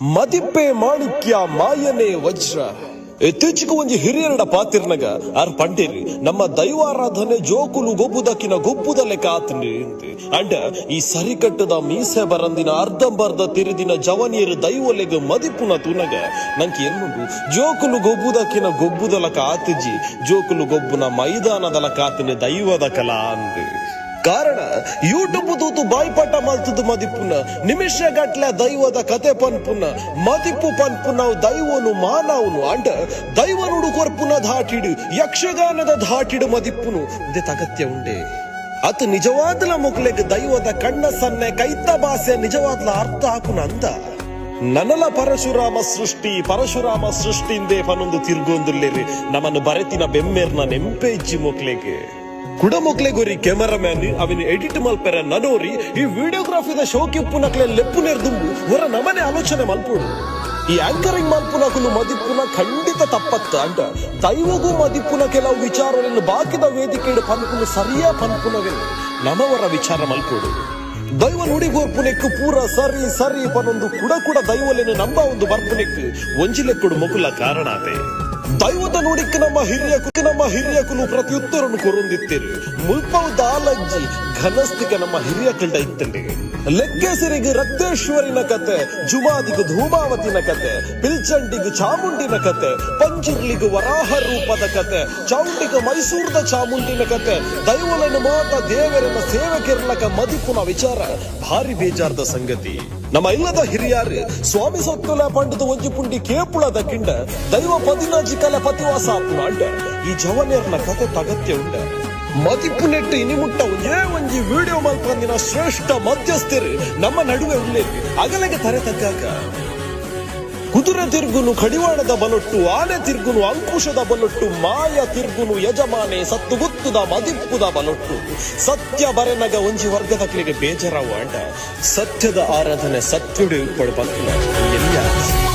ಮದಿಪ್ಪೆ ಮಾಣಿಕ್ಯ ಮಾಯನೆ ವಜ್ರ. ಇತ್ತೀಚೆಗೆ ಒಂದು ಹಿರಿಯರಡ ಪಾತಿರ್ನಗ ಆರ್ ಪಂಡಿರಿ, ನಮ್ಮ ದೈವಾರಾಧನೆ ಜೋಕುಲು ಗೊಬ್ಬುದಕ್ಕಿನ ಗೊಬ್ಬುದ ಲೆಕ್ಕ ಆತನಿ ಅಂಡ, ಈ ಸರಿಕಟ್ಟದ ಮೀಸೆ ಬರಂದಿನ ಅರ್ಧಂಬರ್ಧ ತಿರಿದಿನ ಜವನಿಯರು ದೈವಲೆಗ ಮದಿಪುನ ತುನಗ. ನಂಗೆ ಎನ್ನುಂಡು ಜೋಕುಲು ಗೊಬ್ಬುದಕ್ಕಿನ ಗೊಬ್ಬುದಲಕ ಆತಿಜಿ ಜೋಕುಲು ಗೊಬ್ಬುನ ಮೈದಾನದಲ ಕಾತಿನ ದೈವದ ಕಲಾ ಅಂದು ಕಾರಣ ಯೂಟ್ಯೂಬ್ ತೂತು ಬಾಯ್ಪಾಠ ಮಲ್ತದ ಮದಿಪುನ ನಿಮಿಷ ಗಟ್ಲೆ ದೈವದ ಕತೆ ಪನ್ಪುನ ಮದಿಪು ಪನ್ಪುನ ದೈವನು, ಮಾನವನು. ಅಂಡ ದೈವನುಡು ಕೊರ್ಪುನ ಧಾಟಿಡು, ಯಕ್ಷಗಾನದ ಧಾಟಿಡು ಮದಿಪ್ಪುನು ಇದೆ ಅಗತ್ಯ ಉಂಡೆ. ಅತ್ ನಿಜವಾದಲ ಮುಕ್ಲೆಗ್ ದೈವದ ಕಣ್ಣ ಸನ್ನೆ ಕೈತ ಭಾಷೆ ನಿಜವಾದ್ಲ ಅರ್ಥ ಹಾಕುನ ಅಂದ ನನಲ ಪರಶುರಾಮ ಸೃಷ್ಟಿ, ಪರಶುರಾಮ ಸೃಷ್ಟಿಂದೇ ಪನೊಂದು ತಿರ್ಗೊಂದುಲ್ಲೇರಿ. ನಮ್ಮನ್ನು ಬರೆತಿನ ಬೆಮ್ಮೆರ್ನ ನೆಂಪೆಜ್ಜಿ ಮೊಕ್ಲೆಗೆ ಕುಡಮೊಕ್ಲೆ ಗೊರಿ ಕ್ಯಾಮರಾಮ್ಯಾನ್ ಅವನ ಎಡಿಟ್ ಮಲ್ಪೆರ ನನೋರಿ ಈ ವಿಡಿಯೋಗ್ರಾಫಿದ ಶೋಕಿಪ್ಪುನಕ್ಲೆ ಲೆಪ್ಪುನೆರ್ದುಂಬು ಹೊರ ನಮನೆ ಆಲೋಚನೆ ಮಲ್ಪೋಡು. ಈ ಆಂಕರಿಂಗ್ ಮಲ್ಪುನಕುಲು ಮದಿಪ್ಪುನ ಖಂಡಿತ ತಪ್ಪತ್ತ ಅಂಡ ದೈವಗೂ ಮದಿಪ್ಪುನ ಕೆಲವು ವಿಚಾರಗಳನ್ನು ಬಾಕಿದ ವೇದಿಕೆಡು ಪನ್ಪುನ ಸರಿಯಾ ಪನ್ಪುನವೆನು ನಮವರ ವಿಚಾರ ಮಲ್ಪೋಡು. ದೈವ ನುಡಿಗೋರ್ಪುನೆಕ್ಕು ಪೂರ ಸರಿ ಸರಿ ಪನೊಂದು ಕುಡ ಕುಡ ದೈವಲೆನು ನಂಬ ಒಂದು ಬರ್ಪುನೆಕ್ಕು ಒಂಜಿಲೆಕ್ಕುಡು ಮೊಕುಲ ಕಾರಣ ಅದೇ ದೈವದ ನೋಡಿಕ ನಮ್ಮ ಹಿರಿಯ ನಮ್ಮ ಹಿರಿಯಕುಲು ಪ್ರತಿಯುತ್ತರನ್ನು ಕೊರೊಂದಿತ್ತೇರು ಮುಲ್ಪವು ದಾಲಜ್ಜಿ ಘನಸ್ತಿಕ ನಮ್ಮ ಹಿರಿಯ ಕಂಡ ಇತ್ತಂಡೆ ಲೆಕ್ಕೆಸರಿಗೆ ರಕ್ತೇಶ್ವರಿನ ಕತೆ, ಜುಮಾದಿಗು ಧೂಮಾವತಿನ ಕತೆ, ಪಿಲ್ಚಂಡಿಗು ಚಾಮುಂಡಿನ ಕತೆ ಪಂಚುರ್ಲಿಗೆ ವರಾಹ ರೂಪದ ಕತೆ, ಚೌಂಡಿಗು ಮೈಸೂರದ ಚಾಮುಂಡಿನ ಕತೆ ದೈವಲನ್ನು ಮಾತ ದೇವರನ್ನ ಸೇವಕಿರ್ಲಕ ಮದಿಪುನ ವಿಚಾರ, ಭಾರಿ ಬೇಜಾರದ ಸಂಗತಿ. ನಮ್ಮ ಇಲ್ಲದ ಹಿರಿಯಾರು, ಸ್ವಾಮಿ ಸೊತ್ತುಲ ಪಂಡದ ಒಂಜಿ ಪುಂಡಿ ಕೇಪುಳದ ಕಿಂಡ, ದೈವ ಪದಿನಾಜಿ ಕಲ ಪತಿವಾಸ ಆತ್ಮ ಅಂಡ ಈ ಜವನಿಯರ್ನ ಕತೆ ತಗತ್ಯ ಉಂಡ ಮದಿಪ್ಪು ನೆಟ್ಟು ಇನಿಮುಟ್ಟ ಒಂದೇ ಒಂಜಿ ವಿಡಿಯೋ ಮಲ್ಪಂದಿನ ಶ್ರೇಷ್ಠ ಮಧ್ಯಸ್ಥರು ನಮ್ಮ ನಡುವೆ ಉಳ್ಳೇರಿ ಅಗಲಗೆ ತರೆ ತಗ್ಗಾಕ ಕುದುರೆ ತಿರ್ಗುನು ಕಡಿವಾಣದ ಬಲೊಟ್ಟು ಆನೆ ತಿರ್ಗುನು ಅಂಕುಶದ ಬಲೊಟ್ಟು ಮಾಯ ತಿರ್ಗುನು ಯಜಮಾನೆ ಸತ್ತುಗುತ್ತುದ ಮದಿಪ್ಪುದ ಬಲೊಟ್ಟು ಸತ್ಯ ಬರೆನಗ ಒಂಜಿ ವರ್ಗದ ಕಲಿಗೆ ಬೇಜಾರಾವು ಸತ್ಯದ ಆರಾಧನೆ ಸತ್ಯುಡು ಬಂತು ಎಲ್ಲಿ